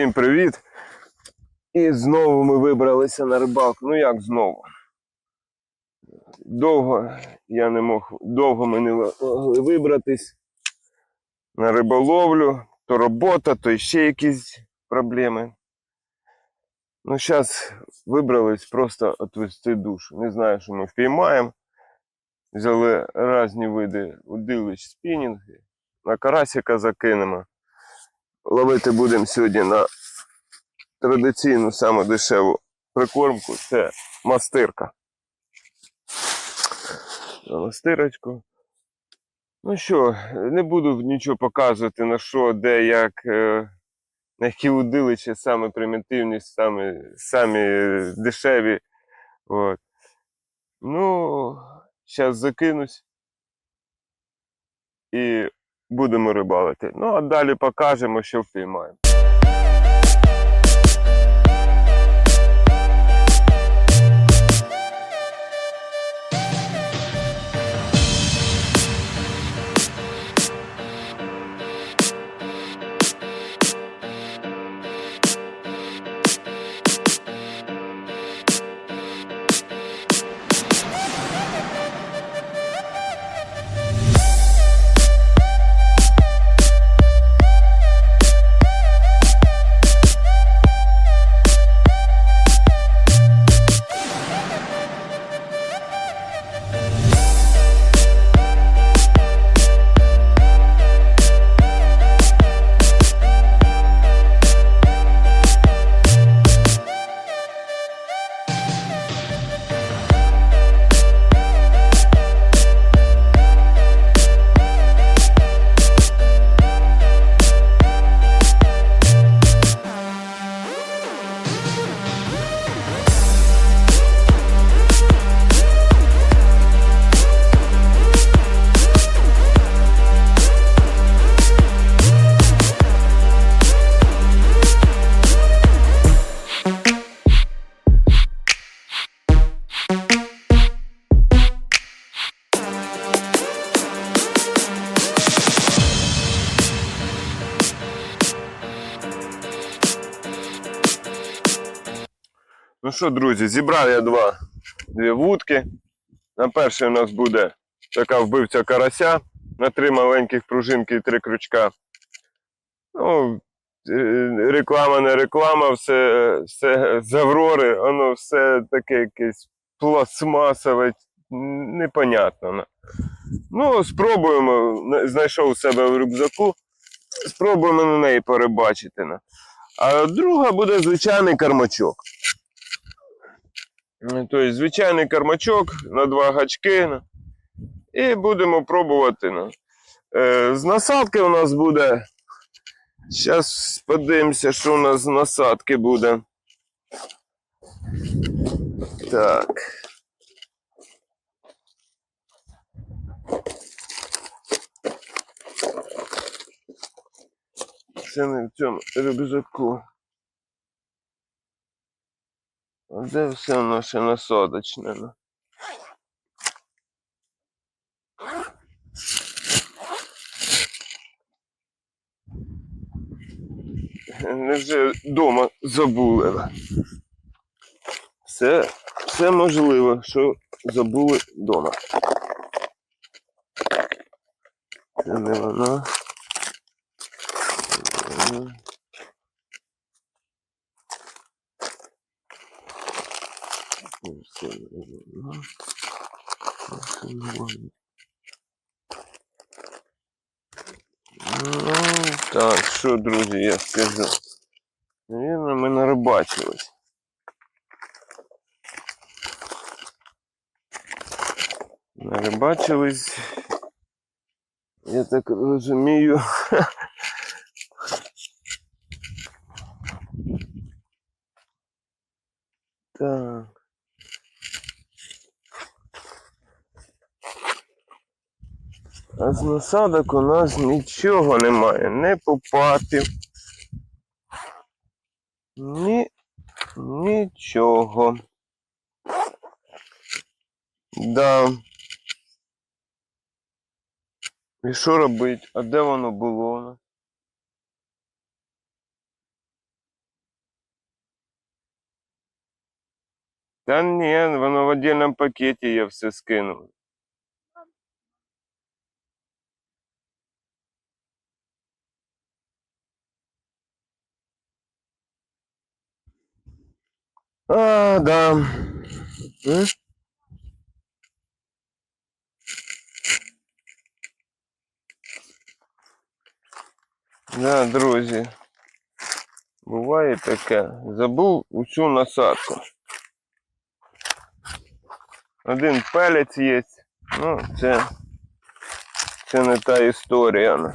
Всім привіт! І знову ми вибралися на рибалку. Ну як знову? Довго я не мог, довго ми не могли вибратись на риболовлю. То робота, то ще якісь проблеми. Ну, зараз вибрались просто відвести душу. Не знаю, що ми впіймаємо. Взяли різні види удилищ спінінги. На карасика закинемо. Ловити будемо сьогодні на традиційну саму дешеву прикормку. Це мастирка. Мастирочку. Ну що, не буду нічого показувати на що, де, як, е, на які удилища саме примітивні, самі, самі дешеві. От. Ну, зараз закинусь і будемо рибалити. Ну, а далі покажемо, що впіймаємо. Що, друзі, зібрав я два дві вудки. На першій у нас буде така вбивця карася на три маленьких пружинки і три крючка. Ну, е, реклама не реклама, все, все з воно все таке якесь пластмасове, непонятно. ну. Спробуємо. Знайшов у себе в рюкзаку. Спробуємо на неї перебачити. А друга буде звичайний кармачок. Тобто звичайний кармачок на два гачки. ну, І будемо пробувати. ну. Е, З насадки у нас буде. Зараз подивимося, що у нас з насадки буде. Так. Це не в цьому рюкзаку. А Де все наше насадочне? ну? Невже вдома забули? Все, все можливо, що забули вдома. Це не воно. Ну, так, що, друзі, я скажу. Навірно, ми нарибачились. Нарибачились. Я так розумію. Так. А з насадок у нас нічого немає, не попапів. Ні, нічого. Да. І що робити? А де воно було? Та ні, воно в отдельном пакеті я все скинув. А, да. Да, друзі. Буває таке. Забув усю насадку. Один пелець є. Ну, це, це не та історія.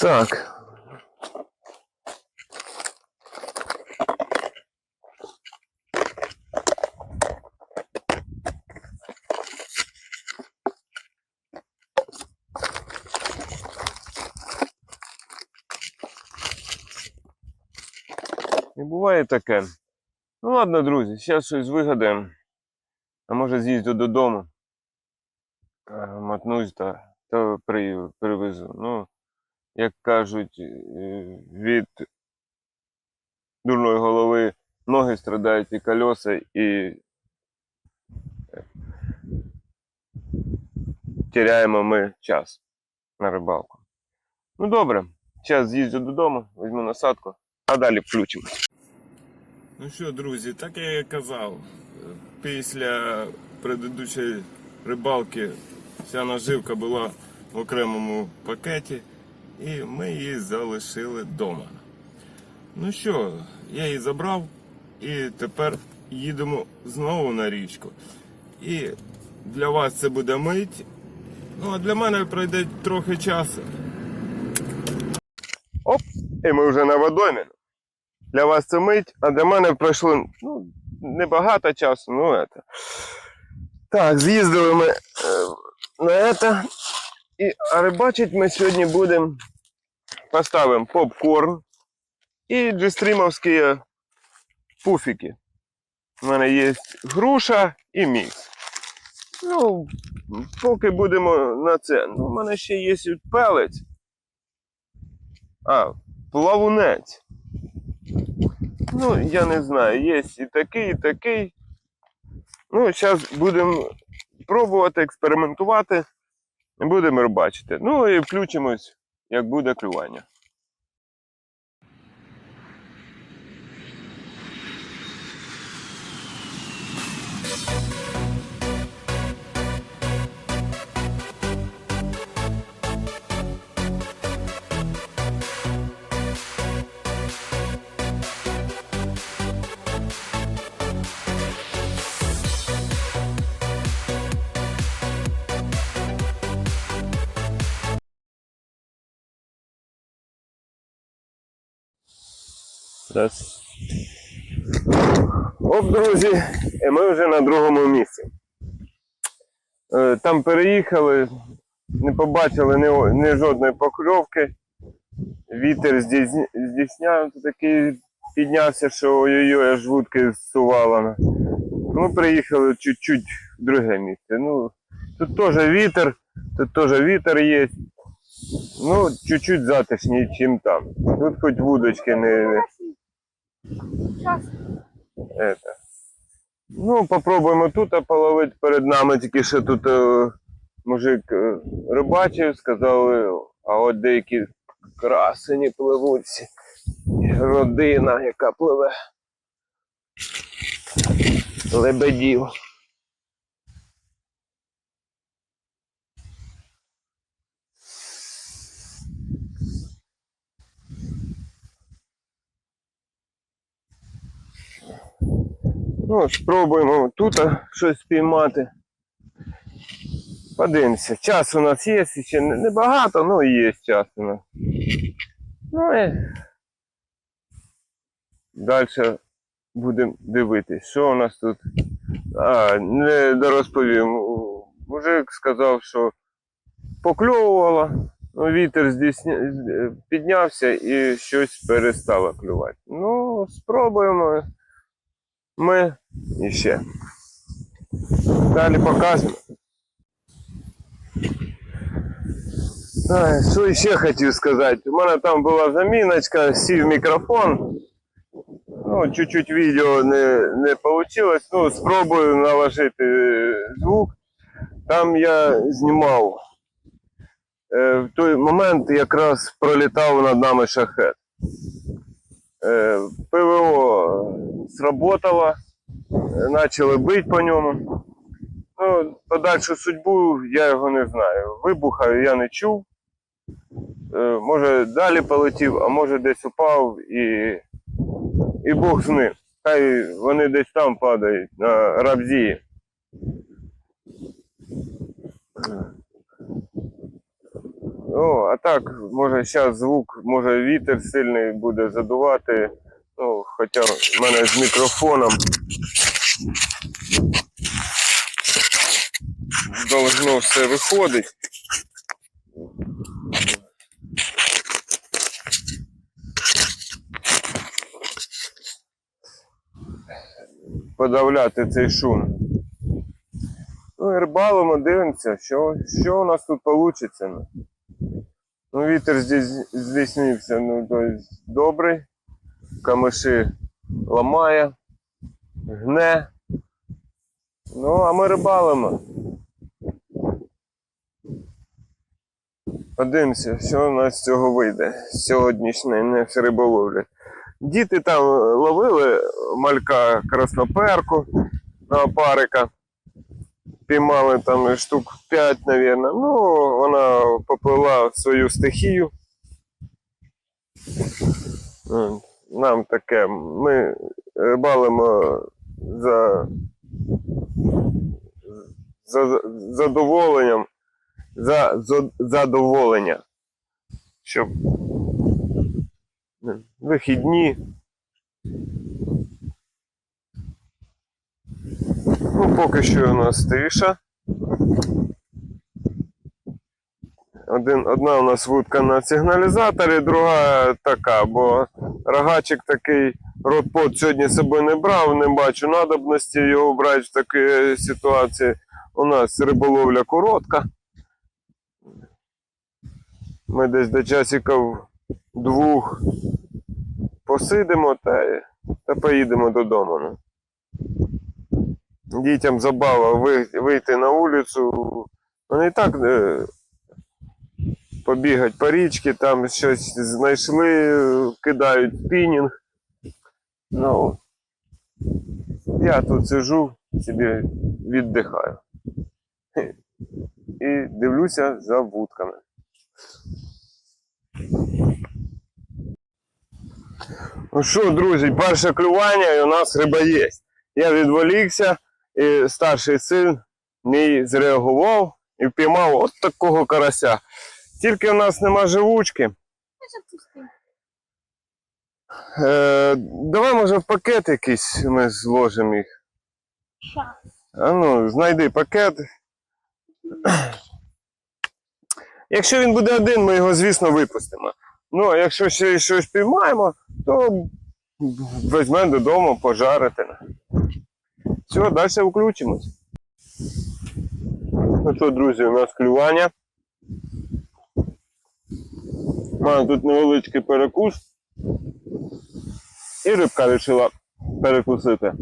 Так. І буває таке. Ну ладно, друзі, зараз щось вигадаємо. А може з'їздю додому. А, Мотнусь та, та привезу. Ну, як кажуть, е, від дурної голови ноги страдають і колеса, і е, теряємо ми час на рибалку. Ну добре, зараз з'їздю додому, візьму насадку, а далі включимось. Ну що, друзі, так я і казав, після предыдущої рибалки вся наживка була в окремому пакеті, і ми її залишили вдома. Ну що, я її забрав і тепер їдемо знову на річку. І для вас це буде мить. Ну а для мене пройде трохи часу. Оп! І ми вже на водоймі. Для вас це мить, а для мене пройшло ну, небагато часу, ну это. Так, з'їздили ми е, на це. І, рибачить ми сьогодні будемо. Поставимо попкорн і джестрімовські пуфіки. У мене є груша і мікс. Ну, поки будемо на це. Ну, у мене ще є пелець. А, плавунець. Ну, я не знаю, є і такий, і такий. Ну, зараз будемо пробувати, експериментувати. Будемо бачити. Ну і включимось, як буде клювання. Раз. Оп, друзі, ми вже на другому місці. Е, Там переїхали, не побачили ні, ні жодної покльовки. Вітер здійсняв такий піднявся, що ой-ой-ой, аж вудки зсувало. Ми приїхали чуть-чуть в друге місце. Ну, тут теж вітер, тут теж вітер є. Ну, чуть-чуть затишніше, ніж там. Тут хоч вудочки не. Это. Ну, попробуємо тут половить перед нами, тільки що тут е, мужик е, рибачив, сказали, а от деякі красені пливуть. Родина, яка пливе. Лебедів. Ну, спробуємо тут щось спіймати. Подивимося. Час у нас є, ще небагато, але є час у нас. Ну і далі будемо дивитись, що у нас тут. А, не розповім. Мужик сказав, що покльовувало, ну, вітер здійсня... піднявся і щось перестало клювати. Ну, спробуємо ми і ще. Далі покажемо. Що ще хотів сказати? У мене там була заміночка, сів мікрофон. Ну, чуть-чуть відео не, не вийшло. Ну, спробую наложити е, звук. Там я знімав. Е, в той момент якраз пролітав над нами шахет. Е, ПВО сработало, е, почали бити по ньому. Ну, подальшу судьбу я його не знаю. Вибуха я не чув. Е, може далі полетів, а може десь упав і, і Бог з ним. Хай вони десь там падають на рабзії. О, а так, може зараз звук, може вітер сильний буде задувати. Ну, хоча в мене з мікрофоном должно все виходить. Подавляти цей шум. Ну, рибалимо, дивимося, що, що у нас тут вийде. Ну, вітер здесь здійснився, ну, то добрий. Камиші ламає, гне. Ну, а ми рибалимо. Подивимося, що у нас з цього вийде з сьогоднішньої риболовлі. Діти там ловили малька красноперку на опарика. Піймали там штук 5, мабуть. Ну, вона поплила в свою стихію. Нам таке. Ми рибалимо за, за задоволенням. За, за задоволення. Щоб вихідні. Ну, поки що у нас тиша. Один, одна у нас вудка на сигналізаторі, друга така, бо рогачик такий ротпот сьогодні собою не брав, не бачу надобності його брати в такій ситуації. У нас риболовля коротка. Ми десь до часиків двох посидимо та, та поїдемо додому. Дітям забава вийти на вулицю. Вони і так е, побігать по річці, там щось знайшли, кидають спінінг. Ну, я тут сижу, собі віддихаю. І дивлюся за вудками. Ну що, друзі, перше клювання і у нас риба є. Я відволікся, і старший син мій зреагував і впіймав от такого карася. Тільки в нас нема живучки. Е, давай, може, в пакет якийсь ми зложимо їх. А ну, знайди пакет. Якщо він буде один, ми його, звісно, випустимо. Ну, а якщо ще щось піймаємо, то візьмемо додому пожарити. Все, далі включимось. Ну що, друзі, у нас клювання. У мене тут невеличкий перекус. І рибка вирішила перекусити.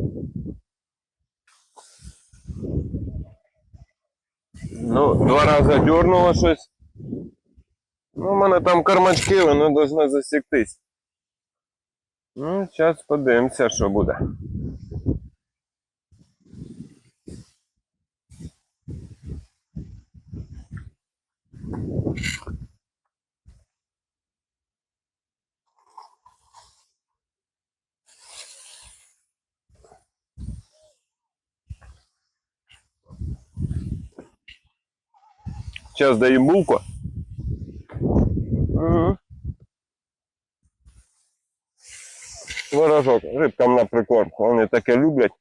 Ну, два рази дернуло щось. Ну, у мене там кармачки, воно должно засіктись. Ну, зараз подивимося, що буде. Зараз даем булку. Ворожок. Рибкам на прикормку, вони таке люблять.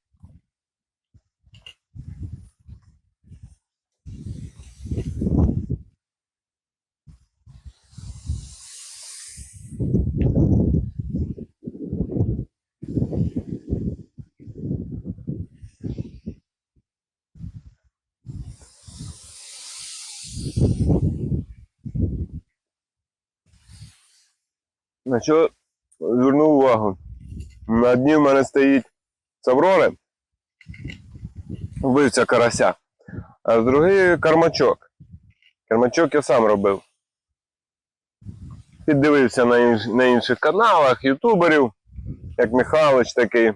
На що звернув увагу? На дні в мене стоїть савроли, вбивця карася, а з другої кармачок. Кармачок я сам робив. Піддивився на, інш... на інших каналах, ютуберів, як Михайлович такий.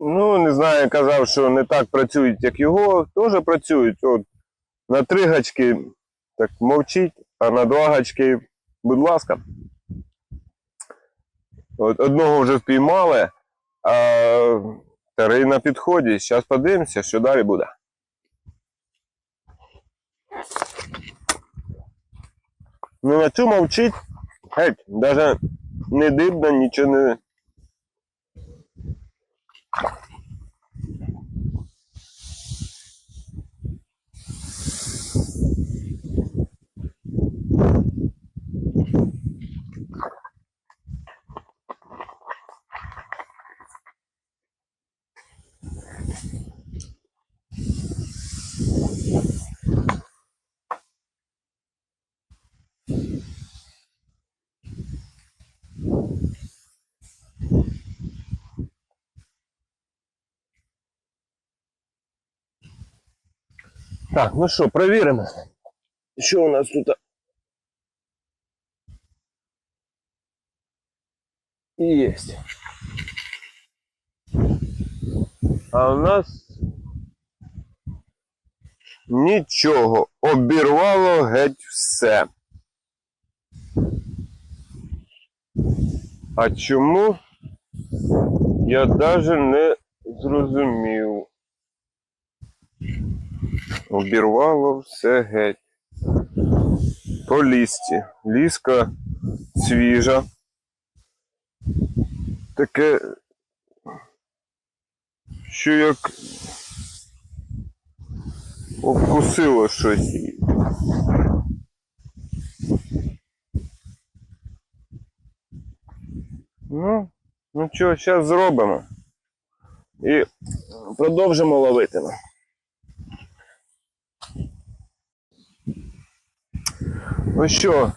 Ну, не знаю, казав, що не так працюють, як його, теж працюють. От на три гачки так мовчіть, а на два гачки, будь ласка. От одного вже впіймали, а вторий на підході. Зараз подивимося, що далі буде. Ну на цю мовчить. Геть, навіть не дибно, нічого не. Так, ну що, перевіримо. Що у нас тут? Есть. А у нас нічого. Обірвало геть все. А чому? Я даже не зрозумів. Обірвало все геть. По лісті. Ліска свіжа. Таке, що як обкусило щось. Ну, ну що, зараз зробимо. І продовжимо ловити. Ну що,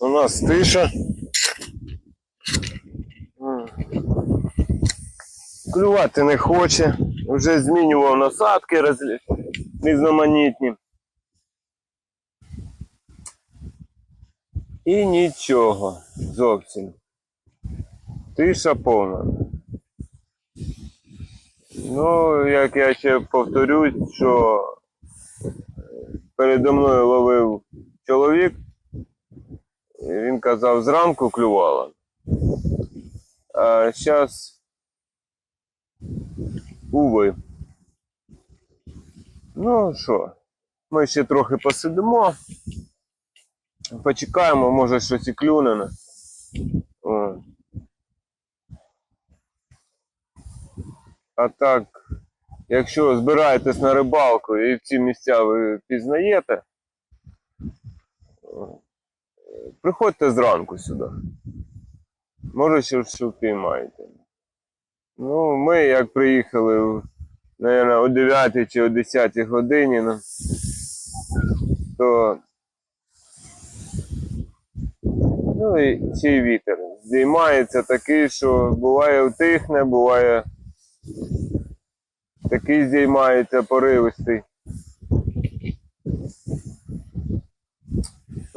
у нас тиша. Клювати не хоче. Вже змінював насадки різноманітні. І нічого зовсім. Тиша повна. Ну, як я ще повторюсь, що передо мною ловив чоловік, він казав, зранку клювало. А зараз, уви. Ну що, ми ще трохи посидимо, почекаємо, може щось і клюнене. А так, якщо збираєтесь на рибалку і ці місця ви пізнаєте, приходьте зранку сюди. Може, ще що впіймаєте. Ну, ми як приїхали, наверное, о 9 чи о 10 годині, ну, то ну і ще й вітер. Здіймається такий, що буває втихне, буває такий здіймається поривистий.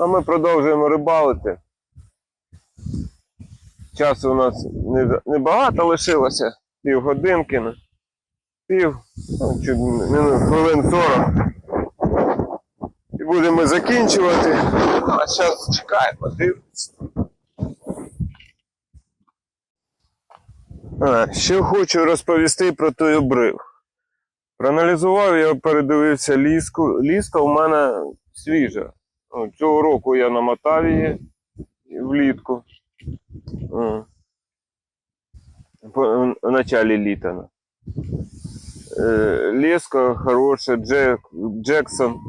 А ми продовжуємо рибалити. Часу у нас небагато лишилося, Пів, ну, чуть хвилин 40. І будемо закінчувати. А зараз чекаємо, дивимося. А, ще хочу розповісти про той обрив. Проаналізував, я передивився ліску. Ліска у мене свіжа. Цього року я намотав її влітку. В началі літа. ну. Е, Леска хороша, Джек, Джексон.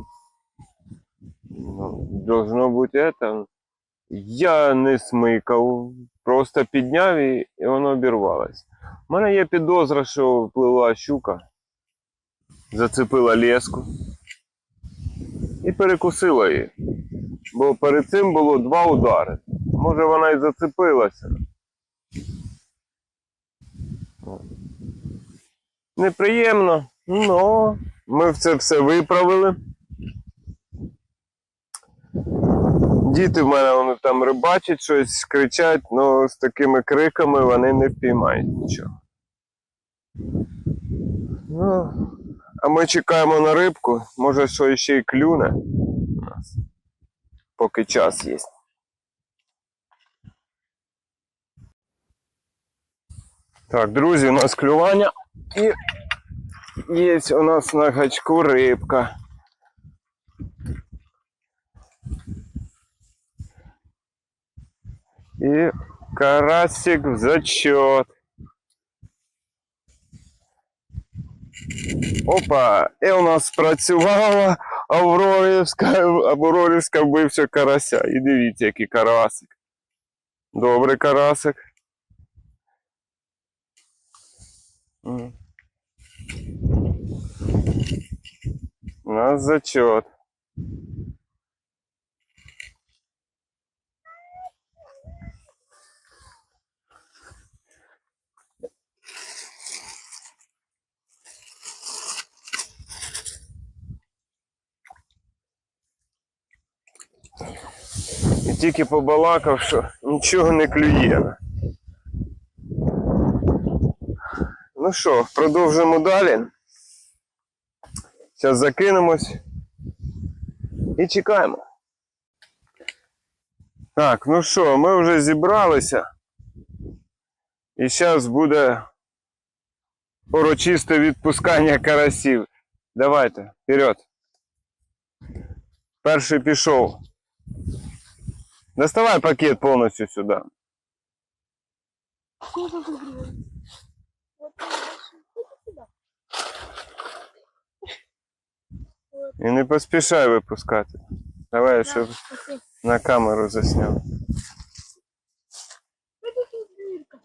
Ну, Должно бути это. Я не смикав, просто підняв і, і воно обірвалось. У мене є підозра, що впливла щука, зацепила леску і перекусила її. бо перед цим було два удари. Може вона і зацепилася. Неприємно, але ми це все виправили. Діти в мене вони там рибачать, щось кричать, але з такими криками вони не впіймають нічого. Ну, а ми чекаємо на рибку. Може, що ще й клюне. Поки час є. Так, друзі, у нас клювання. І є у нас на гачку рибка. І карасик в зачет. Опа, і у нас працювала Аврорівська, Аврорівська вбивча карася. І дивіться, який карасик. Добрий карасик. У нас зачет. Тільки побалакав, що нічого не клює. Ну що, продовжимо далі. Зараз закинемось і чекаємо. Так, ну що, ми вже зібралися. І зараз буде урочисте відпускання карасів. Давайте, вперед. Перший пішов. Доставай пакет повністю сюди. Что за выигрывает? Вот дальше. Иди сюда. І не поспішай випускати. Давай, щоб Да, спасибо. на камеру засняв. Это тут дырка.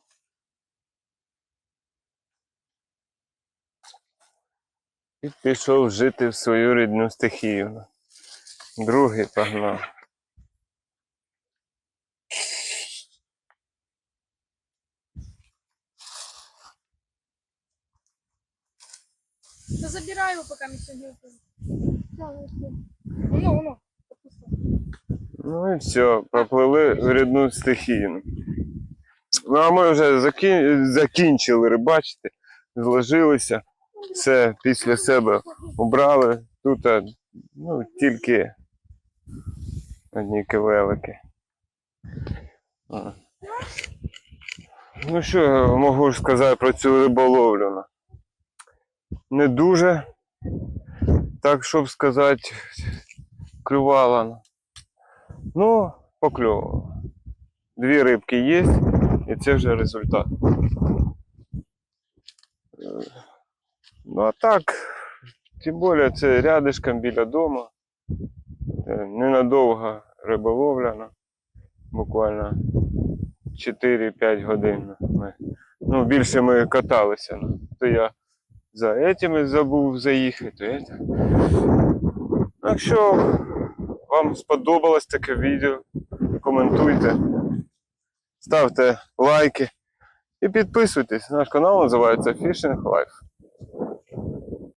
І пішов жити в свою рідну стихію. Другий погнав. Да забирай его, пока мы сегодня Да, вот, вот. Ну, ну. Ну і все, поплили в рідну стихію. Ну а ми вже закін... закінчили рибачити, зложилися, все після себе убрали. Тут ну, тільки одні кивелики. Ну що я можу сказати про цю риболовлю? Не дуже, так щоб сказати, клювала. ну. Покльовувала. Дві рибки є, і це вже результат. Ну а так, тим більше це рядишком біля дому. Е, Ненадовго риболовля, ну, буквально 4-5 годин. Ми, ну, більше ми каталися. То я за этими забув заїхати, то это. Так що вам сподобалось таке відео, коментуйте, ставте лайки і підписуйтесь. Наш канал називається Fishing Life.